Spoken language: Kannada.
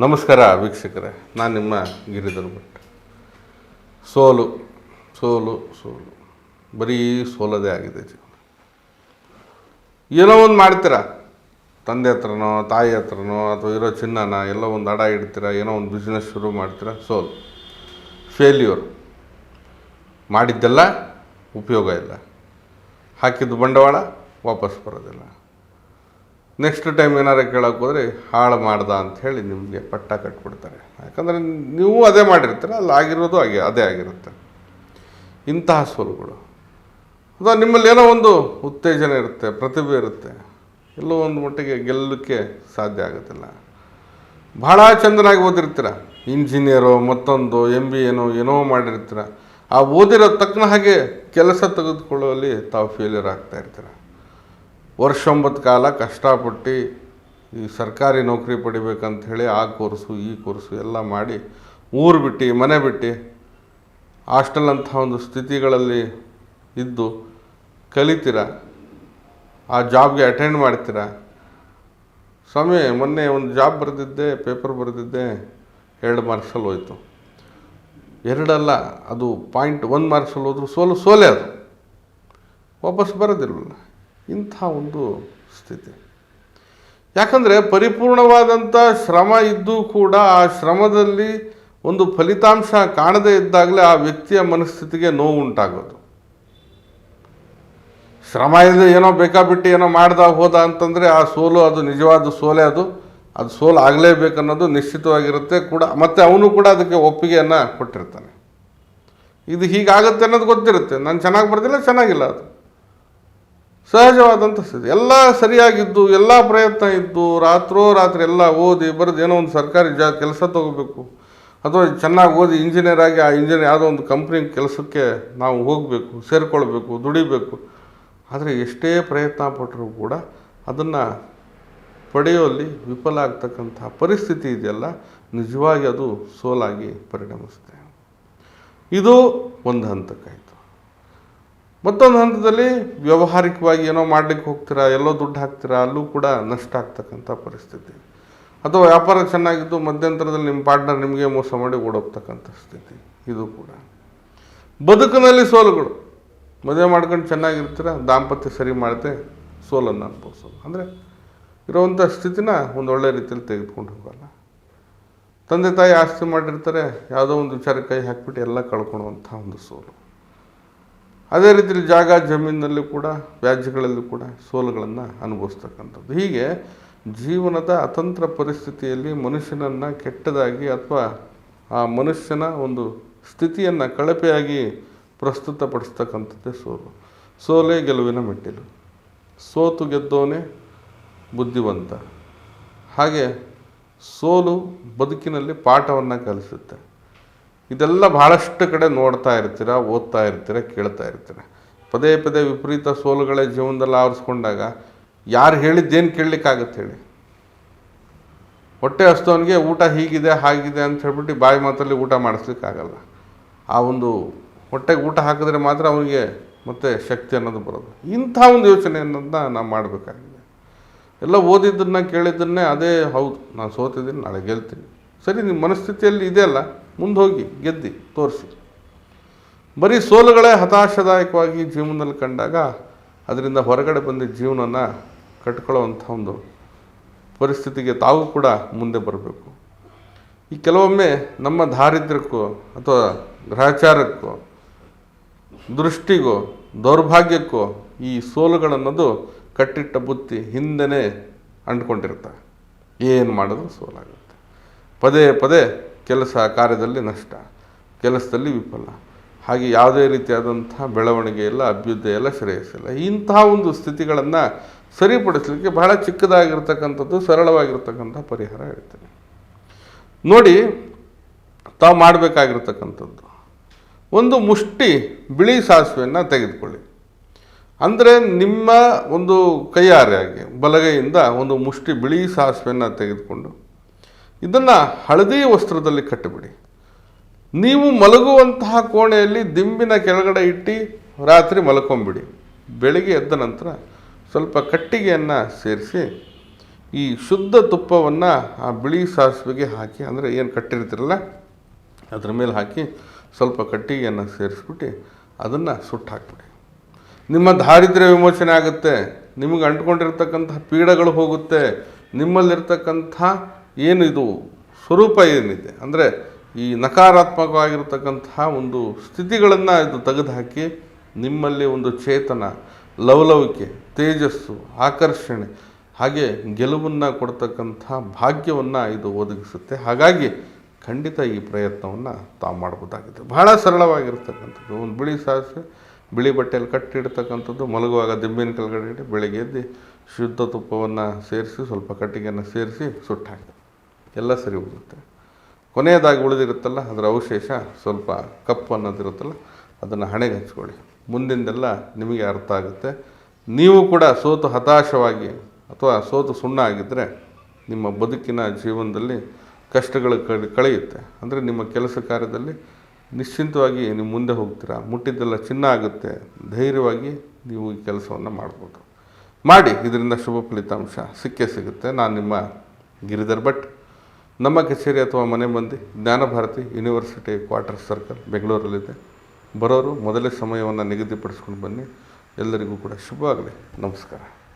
ನಮಸ್ಕಾರ ವೀಕ್ಷಕರೇ, ನಾನು ನಿಮ್ಮ ಗಿರಿಧರ್ ಭಟ್. ಸೋಲು ಸೋಲು ಸೋಲು. ಬರೀ ಸೋಲದೇ ಆಗಿದೆ ಜೀವನ. ಏನೋ ಒಂದು ಮಾಡ್ತೀರಾ? ತಂದೆ ಹತ್ರನೋ, ತಾಯಿ ಹತ್ರನೋ, ಅಥವಾ ಇರೋ ಚಿನ್ನನ ಎಲ್ಲೋ ಒಂದು ಅಡ ಇಡ್ತೀರಾ, ಏನೋ ಒಂದು ಬಿಸ್ನೆಸ್ ಶುರು ಮಾಡ್ತೀರಾ? ಸೋಲು. ಫೇಲ್ಯೂರ್ ಮಾಡಿದ್ದೆಲ್ಲ ಉಪಯೋಗ ಇಲ್ಲ. ಹಾಕಿದ್ದು ಬಂಡವಾಳ, ವಾಪಸ್ ಬರೋದಿಲ್ಲ. ನೆಕ್ಸ್ಟ್ ಟೈಮ್ ಏನಾರು ಕೇಳೋಕೆ ಹೋದರೆ ಹಾಳು ಮಾಡ್ದ ಅಂತ ಹೇಳಿ ನಿಮಗೆ ಪಟ್ಟ ಕಟ್ಬಿಡ್ತಾರೆ. ಯಾಕಂದರೆ ನೀವು ಅದೇ ಮಾಡಿರ್ತೀರ, ಅಲ್ಲಿ ಆಗಿರೋದು ಹಾಗೆ, ಅದೇ ಆಗಿರುತ್ತೆ. ಇಂತಹ ಸೋಲುಗಳು ಅಥವಾ ನಿಮ್ಮಲ್ಲಿ ಏನೋ ಒಂದು ಉತ್ತೇಜನ ಇರುತ್ತೆ, ಪ್ರತಿಭೆ ಇರುತ್ತೆ, ಎಲ್ಲೋ ಒಂದು ಮಟ್ಟಿಗೆ ಗೆಲ್ಲಕ್ಕೆ ಸಾಧ್ಯ ಆಗುತ್ತಿಲ್ಲ. ಭಾಳ ಚಂದನಾಗಿ ಓದಿರ್ತೀರ. ಇಂಜಿನಿಯರೋ ಮತ್ತೊಂದು ಎಂ ಬಿ ಏನೋ ಏನೋ ಮಾಡಿರ್ತೀರ. ಆ ಓದಿರೋ ತಕ್ಕನ ಹಾಗೆ ಕೆಲಸ ತೆಗೆದುಕೊಳ್ಳುವಲ್ಲಿ ತಾವು ಫೇಲ್ಯೂರ್ ಆಗ್ತಾ ಇರ್ತೀರ. ವರ್ಷೊಂಬತ್ತು ಕಾಲ ಕಷ್ಟಪಟ್ಟು ಈ ಸರ್ಕಾರಿ ನೌಕರಿ ಪಡಿಬೇಕಂತ ಹೇಳಿ ಆ ಕೋರ್ಸು, ಈ ಕೋರ್ಸು ಎಲ್ಲ ಮಾಡಿ ಊರು ಬಿಟ್ಟು, ಮನೆ ಬಿಟ್ಟು ಹಾಸ್ಟೆಲ್ ಅಂಥ ಒಂದು ಸ್ಥಿತಿಗಳಲ್ಲಿ ಇದ್ದು ಕಲಿತೀರ, ಆ ಜಾಬ್ಗೆ ಅಟೆಂಡ್ ಮಾಡ್ತೀರ? ಸ್ವಾಮಿ, ಮೊನ್ನೆ ಒಂದು ಜಾಬ್ ಬರೆದಿದ್ದೆ, ಪೇಪರ್ ಬರೆದಿದ್ದೆ, ಎರಡು ಮಾರ್ಕ್ಸಲ್ಲಿ ಹೋಯ್ತು. ಎರಡಲ್ಲ, ಅದು ಪಾಯಿಂಟ್ ಒಂದು ಮಾರ್ಕ್ಸಲ್ಲಿ ಹೋದ್ರು ಸೋಲು, ಸೋಲೆ ಅದು. ವಾಪಸ್ ಬರೋದಿಲ್ವಲ್ಲ? ಇಂಥ ಒಂದು ಸ್ಥಿತಿ. ಯಾಕಂದರೆ ಪರಿಪೂರ್ಣವಾದಂಥ ಶ್ರಮ ಇದ್ದೂ ಕೂಡ ಆ ಶ್ರಮದಲ್ಲಿ ಒಂದು ಫಲಿತಾಂಶ ಕಾಣದೇ ಇದ್ದಾಗಲೇ ಆ ವ್ಯಕ್ತಿಯ ಮನಸ್ಥಿತಿಗೆ ನೋವು ಉಂಟಾಗೋದು ಶ್ರಮ ಇಲ್ಲದೆ ಏನೋ ಬೇಕಾಬಿಟ್ಟು ಏನೋ ಮಾಡ್ದ ಹೋದ ಅಂತಂದರೆ ಆ ಸೋಲು ಅದು ನಿಜವಾದ ಸೋಲೆ ಅದು. ಅದು ಸೋಲು ಆಗಲೇಬೇಕನ್ನೋದು ನಿಶ್ಚಿತವಾಗಿರುತ್ತೆ ಕೂಡ. ಮತ್ತು ಅವನು ಕೂಡ ಅದಕ್ಕೆ ಒಪ್ಪಿಗೆಯನ್ನು ಕೊಟ್ಟಿರ್ತಾನೆ. ಇದು ಹೀಗಾಗುತ್ತೆ ಅನ್ನೋದು ಗೊತ್ತಿರುತ್ತೆ. ನಾನು ಚೆನ್ನಾಗಿ ಬರ್ದಿಲ್ಲ, ಚೆನ್ನಾಗಿಲ್ಲ ಅದು. ಸಹಜವಾದಂಥ ಸ್ಥಿತಿ. ಎಲ್ಲ ಸರಿಯಾಗಿದ್ದು, ಎಲ್ಲ ಪ್ರಯತ್ನ ಇದ್ದು, ರಾತ್ರೋ ರಾತ್ರಿ ಎಲ್ಲ ಓದಿ, ಬರೆದು ಏನೋ ಒಂದು ಸರ್ಕಾರಿ ಜಾ ಕೆಲಸ ತಗೋಬೇಕು. ಅಥವಾ ಚೆನ್ನಾಗಿ ಓದಿ ಇಂಜಿನಿಯರ್ ಆಗಿ ಆ ಇಂಜಿನಿಯರ್ ಯಾವುದೋ ಒಂದು ಕಂಪ್ನಿ ಕೆಲಸಕ್ಕೆ ನಾವು ಹೋಗಬೇಕು, ಸೇರಿಕೊಳ್ಬೇಕು, ದುಡಿಬೇಕು. ಆದರೆ ಎಷ್ಟೇ ಪ್ರಯತ್ನ ಪಟ್ಟರೂ ಕೂಡ ಅದನ್ನು ಪಡೆಯುವಲ್ಲಿ ವಿಫಲ ಆಗ್ತಕ್ಕಂಥ ಪರಿಸ್ಥಿತಿ ಇದೆಯಲ್ಲ, ನಿಜವಾಗಿ ಅದು ಸೋಲಾಗಿ ಪರಿಣಮಿಸುತ್ತೆ. ಇದು ಒಂದು ಹಂತಕ್ಕಾಯಿತು ಮತ್ತೊಂದು ಹಂತದಲ್ಲಿ ವ್ಯಾವಹಾರಿಕವಾಗಿ ಏನೋ ಮಾಡಲಿಕ್ಕೆ ಹೋಗ್ತೀರಾ, ಎಲ್ಲೋ ದುಡ್ಡು ಹಾಕ್ತೀರಾ, ಅಲ್ಲೂ ಕೂಡ ನಷ್ಟ ಆಗ್ತಕ್ಕಂಥ ಪರಿಸ್ಥಿತಿ. ಅಥವಾ ವ್ಯಾಪಾರ ಚೆನ್ನಾಗಿದ್ದು ಮಧ್ಯಂತರದಲ್ಲಿ ನಿಮ್ಮ ಪಾರ್ಟ್ನರ್ ನಿಮಗೆ ಮೋಸ ಮಾಡಿ ಓಡೋಗ್ತಕ್ಕಂಥ ಸ್ಥಿತಿ. ಇದು ಕೂಡ. ಬದುಕಿನಲ್ಲಿ ಸೋಲುಗಳು. ಮದುವೆ ಮಾಡ್ಕೊಂಡು ಚೆನ್ನಾಗಿರ್ತೀರ, ದಾಂಪತ್ಯ ಸರಿ ಮಾಡದೆ ಸೋಲನ್ನು ಅನುಭವಿಸೋದು. ಅಂದರೆ ಇರೋವಂಥ ಸ್ಥಿತಿನ ಒಂದು ಒಳ್ಳೆ ರೀತಿಯಲ್ಲಿ ತೆಗೆದುಕೊಂಡು ಹೋಗಲ್ಲ. ತಂದೆ ತಾಯಿ ಆಸ್ತಿ ಮಾಡಿರ್ತಾರೆ, ಯಾವುದೋ ಒಂದು ವಿಚಾರಕ್ಕೆ ಕೈ ಹಾಕಿಬಿಟ್ಟು ಎಲ್ಲ ಕಳ್ಕೊಳ್ಳುವಂಥ ಒಂದು ಸೋಲು. ಅದೇ ರೀತಿಯಲ್ಲಿ ಜಾಗ ಜಮೀನಿನಲ್ಲಿ ಕೂಡ, ವ್ಯಾಜ್ಯಗಳಲ್ಲೂ ಕೂಡ ಸೋಲುಗಳನ್ನು ಅನುಭವಿಸ್ತಕ್ಕಂಥದ್ದು. ಹೀಗೆ ಜೀವನದ ಅತಂತ್ರ ಪರಿಸ್ಥಿತಿಯಲ್ಲಿ ಮನುಷ್ಯನನ್ನು ಕೆಟ್ಟದಾಗಿ ಅಥವಾ ಆ ಮನುಷ್ಯನ ಒಂದು ಸ್ಥಿತಿಯನ್ನು ಕಳಪೆಯಾಗಿ ಪ್ರಸ್ತುತಪಡಿಸ್ತಕ್ಕಂಥದ್ದೇ ಸೋಲು. ಸೋಲೇ ಗೆಲುವಿನ ಮೆಟ್ಟಿಲು. ಸೋತು ಗೆದ್ದವನೇ ಬುದ್ಧಿವಂತ. ಹಾಗೆ ಸೋಲು ಬದುಕಿನಲ್ಲಿ ಪಾಠವನ್ನು ಕಲಿಸುತ್ತೆ. ಇದೆಲ್ಲ ಭಾಳಷ್ಟು ಕಡೆ ನೋಡ್ತಾ ಇರ್ತೀರ, ಓದ್ತಾ ಇರ್ತೀರ, ಕೇಳ್ತಾ ಇರ್ತೀರ? ಪದೇ ಪದೇ ವಿಪರೀತ ಸೋಲುಗಳೇ ಜೀವನದಲ್ಲಿ ಆವರಿಸ್ಕೊಂಡಾಗ ಯಾರು ಹೇಳಿದ್ದೇನು ಕೇಳಲಿಕ್ಕಾಗತ್ತೆ ಹೇಳಿ? ಹೊಟ್ಟೆ ಹಸ್ತವನಿಗೆ ಊಟ ಹೀಗಿದೆ, ಹಾಗಿದೆ ಅಂತ ಹೇಳ್ಬಿಟ್ಟು ಬಾಯಿ ಮಾತಲ್ಲಿ ಊಟ ಮಾಡಿಸ್ಲಿಕ್ಕಾಗಲ್ಲ. ಆ ಒಂದು ಹೊಟ್ಟೆಗೆ ಊಟ ಹಾಕಿದ್ರೆ ಮಾತ್ರ ಅವನಿಗೆ ಮತ್ತೆ ಶಕ್ತಿ ಅನ್ನೋದು ಬರೋದು. ಇಂಥ ಒಂದು ಯೋಚನೆಯನ್ನ ನಾವು ಮಾಡಬೇಕಾಗಿದೆ. ಎಲ್ಲ ಓದಿದ್ದನ್ನು ಕೇಳಿದ್ದನ್ನೇ ಅದೇ ಹೌದು, ನಾನು ಸೋತಿದ್ದೀನಿ, ನಾಳೆ ಗೆಲ್ತೀನಿ. ಸರಿ ನಿಮ್ಮ ಮನಸ್ಥಿತಿಯಲ್ಲಿ ಇದೆಯಲ್ಲ? ಮುಂದೆ ಹೋಗಿ ಗೆದ್ದಿ, ತೋರಿಸಿ. ಬರೀ ಸೋಲುಗಳೇ ಹತಾಶದಾಯಕವಾಗಿ ಜೀವನದಲ್ಲಿ ಕಂಡಾಗ ಅದರಿಂದ ಹೊರಗಡೆ ಬಂದು ಜೀವನನ ಕಟ್ಕೊಳ್ಳೋವಂಥ ಒಂದು ಪರಿಸ್ಥಿತಿಗೆ ತಾವು ಕೂಡ ಮುಂದೆ ಬರಬೇಕು. ಈ ಕೆಲವೊಮ್ಮೆ ನಮ್ಮ ದಾರಿದ್ರ್ಯಕ್ಕೂ ಅಥವಾ ಗ್ರಹಚಾರಕ್ಕೂ, ದೃಷ್ಟಿಗೂ, ದೌರ್ಭಾಗ್ಯಕ್ಕೂ ಈ ಸೋಲುಗಳನ್ನೋದು ಕಟ್ಟಿಟ್ಟ ಬುತ್ತಿ ಹಿಂದೆನೇ ಅಂಟ್ಕೊಂಡಿರ್ತಾರೆ. ಏನು ಮಾಡಿದ್ರು ಸೋಲಾಗುತ್ತೆ. ಪದೇ ಪದೇ ಕೆಲಸ ಕಾರ್ಯದಲ್ಲಿ ನಷ್ಟ, ಕೆಲಸದಲ್ಲಿ ವಿಫಲ. ಹಾಗೆ ಯಾವುದೇ ರೀತಿಯಾದಂಥ ಬೆಳವಣಿಗೆ ಇಲ್ಲ, ಅಭ್ಯುದಯ ಇಲ್ಲ ಶ್ರೇಯಸ್ಸಿಲ್ಲ ಇಂತಹ ಒಂದು ಸ್ಥಿತಿಗಳನ್ನು ಸರಿಪಡಿಸಲಿಕ್ಕೆ ಬಹಳ ಚಿಕ್ಕದಾಗಿರ್ತಕ್ಕಂಥದ್ದು, ಸರಳವಾಗಿರ್ತಕ್ಕಂಥ ಪರಿಹಾರ ಹೇಳ್ತೇನೆ. ನೋಡಿ, ತಾವು ಮಾಡಬೇಕಾಗಿರ್ತಕ್ಕಂಥದ್ದು. ಒಂದು ಮುಷ್ಟಿ ಬಿಳಿ ಸಾಸಿವೆಯನ್ನು ತೆಗೆದುಕೊಳ್ಳಿ. ಅಂದರೆ ನಿಮ್ಮ ಒಂದು ಕೈಯಾರೆಯಾಗಿ ಬಲಗೈಯಿಂದ ಒಂದು ಮುಷ್ಟಿ ಬಿಳಿ ಸಾಸಿವೆಯನ್ನು ತೆಗೆದುಕೊಂಡು ಇದನ್ನು ಹಳದಿ ವಸ್ತ್ರದಲ್ಲಿ ಕಟ್ಟಿಬಿಡಿ. ನೀವು ಮಲಗುವಂತಹ ಕೋಣೆಯಲ್ಲಿ ದಿಂಬಿನ ಕೆಳಗಡೆ ಇಟ್ಟು ರಾತ್ರಿ ಮಲ್ಕೊಂಬಿಡಿ. ಬೆಳಿಗ್ಗೆ ಎದ್ದ ನಂತರ ಸ್ವಲ್ಪ ಕಟ್ಟಿಗೆಯನ್ನು ಸೇರಿಸಿ ಈ ಶುದ್ಧ ತುಪ್ಪವನ್ನು ಆ ಬಿಳಿ ಸಾಸಿವೆಗೆ ಹಾಕಿ, ಅಂದರೆ ಏನು ಕಟ್ಟಿರ್ತಿರಲ್ಲ, ಅದ್ರ ಮೇಲೆ ಹಾಕಿ ಸ್ವಲ್ಪ ಕಟ್ಟಿಗೆಯನ್ನು ಸೇರಿಸ್ಬಿಟ್ಟು ಅದನ್ನು ಸುಟ್ಟು ಹಾಕ್ಬಿಡಿ ನಿಮ್ಮ ದಾರಿದ್ರ್ಯ ವಿಮೋಚನೆ ಆಗುತ್ತೆ, ನಿಮಗೆ ಅಂಟ್ಕೊಂಡಿರ್ತಕ್ಕಂತಹ ಪೀಡಗಳು ಹೋಗುತ್ತೆ, ನಿಮ್ಮಲ್ಲಿರ್ತಕ್ಕಂಥ ಏನು ಇದು ಸ್ವರೂಪ ಏನಿದೆ? ಅಂದರೆ ಈ ನಕಾರಾತ್ಮಕವಾಗಿರತಕ್ಕಂತಹ ಒಂದು ಸ್ಥಿತಿಗಳನ್ನು ಇದು ತೆಗೆದುಹಾಕಿ ನಿಮ್ಮಲ್ಲಿ ಒಂದು ಚೇತನ, ಲವಲವಿಕೆ, ತೇಜಸ್ಸು, ಆಕರ್ಷಣೆ, ಹಾಗೆ ಗೆಲುವನ್ನು ಕೊಡ್ತಕ್ಕಂಥ ಭಾಗ್ಯವನ್ನು ಇದು ಒದಗಿಸುತ್ತೆ. ಹಾಗಾಗಿ ಖಂಡಿತ ಈ ಪ್ರಯತ್ನವನ್ನು ತಾವು ಮಾಡ್ಬೋದಾಗಿದೆ. ಬಹಳ ಸರಳವಾಗಿರ್ತಕ್ಕಂಥದ್ದು. ಒಂದು ಬಿಳಿ ಸಾಸಿವೆ, ಬಿಳಿ ಬಟ್ಟೆಯಲ್ಲಿ ಕಟ್ಟಿಡ್ತಕ್ಕಂಥದ್ದು, ಮಲಗುವಾಗ ದಿಂಬಿನ ಕೆಳಗಡೆ ಬೆಳಗ್ಗೆ ಎದ್ದು ಶುದ್ಧ ತುಪ್ಪವನ್ನು ಸೇರಿಸಿ, ಸ್ವಲ್ಪ ಕಟ್ಟಿಗೆಯನ್ನು ಸೇರಿಸಿ ಸುಟ್ಟು ಹಾಕಿ ಎಲ್ಲ ಸರಿ ಹೋಗುತ್ತೆ. ಕೊನೆಯದಾಗಿ ಉಳಿದಿರುತ್ತಲ್ಲ, ಅದರ ಅವಶೇಷ ಸ್ವಲ್ಪ ಕಪ್ಪು ಅನ್ನೋದಿರುತ್ತಲ್ಲ, ಅದನ್ನು ಹಣೆಗೆ ಹಚ್ಕೊಳ್ಳಿ. ಮುಂದಿಂದೆಲ್ಲ ನಿಮಗೆ ಅರ್ಥ ಆಗುತ್ತೆ. ನೀವು ಕೂಡ ಸೋತು ಹತಾಶವಾಗಿ ಅಥವಾ ಸೋತು ಸುಣ್ಣ ಆಗಿದ್ದರೆ ನಿಮ್ಮ ಬದುಕಿನ ಜೀವನದಲ್ಲಿ ಕಷ್ಟಗಳು ಕಳೆ, ಕಳೆಯುತ್ತೆ. ಅಂದರೆ ನಿಮ್ಮ ಕೆಲಸ ಕಾರ್ಯದಲ್ಲಿ ನಿಶ್ಚಿಂತವಾಗಿ ನೀವು ಮುಂದೆ ಹೋಗ್ತೀರಾ. ಮುಟ್ಟಿದ್ದೆಲ್ಲ ಚಿನ್ನ ಆಗುತ್ತೆ. ಧೈರ್ಯವಾಗಿ ನೀವು ಈ ಕೆಲಸವನ್ನು ಮಾಡ್ಬೋದು. ಮಾಡಿ, ಇದರಿಂದ ಶುಭ ಫಲಿತಾಂಶ ಸಿಕ್ಕೇ ಸಿಗುತ್ತೆ. ನಾನು ನಿಮ್ಮ ಗಿರಿಧರ್ ಭಟ್. ನಮ್ಮ ಕಚೇರಿ ಅಥವಾ ಮನೆ ಬಂದು ಜ್ಞಾನಭಾರತಿ ಯೂನಿವರ್ಸಿಟಿ ಕ್ವಾರ್ಟರ್ ಸರ್ಕಲ್ ಬೆಂಗಳೂರಲ್ಲಿದೆ. ಬರೋರು ಮೊದಲೇ ಸಮಯವನ್ನು ನಿಗದಿಪಡಿಸ್ಕೊಂಡು ಬನ್ನಿ. ಎಲ್ಲರಿಗೂ ಕೂಡ ಶುಭ ಆಗಲಿ ನಮಸ್ಕಾರ.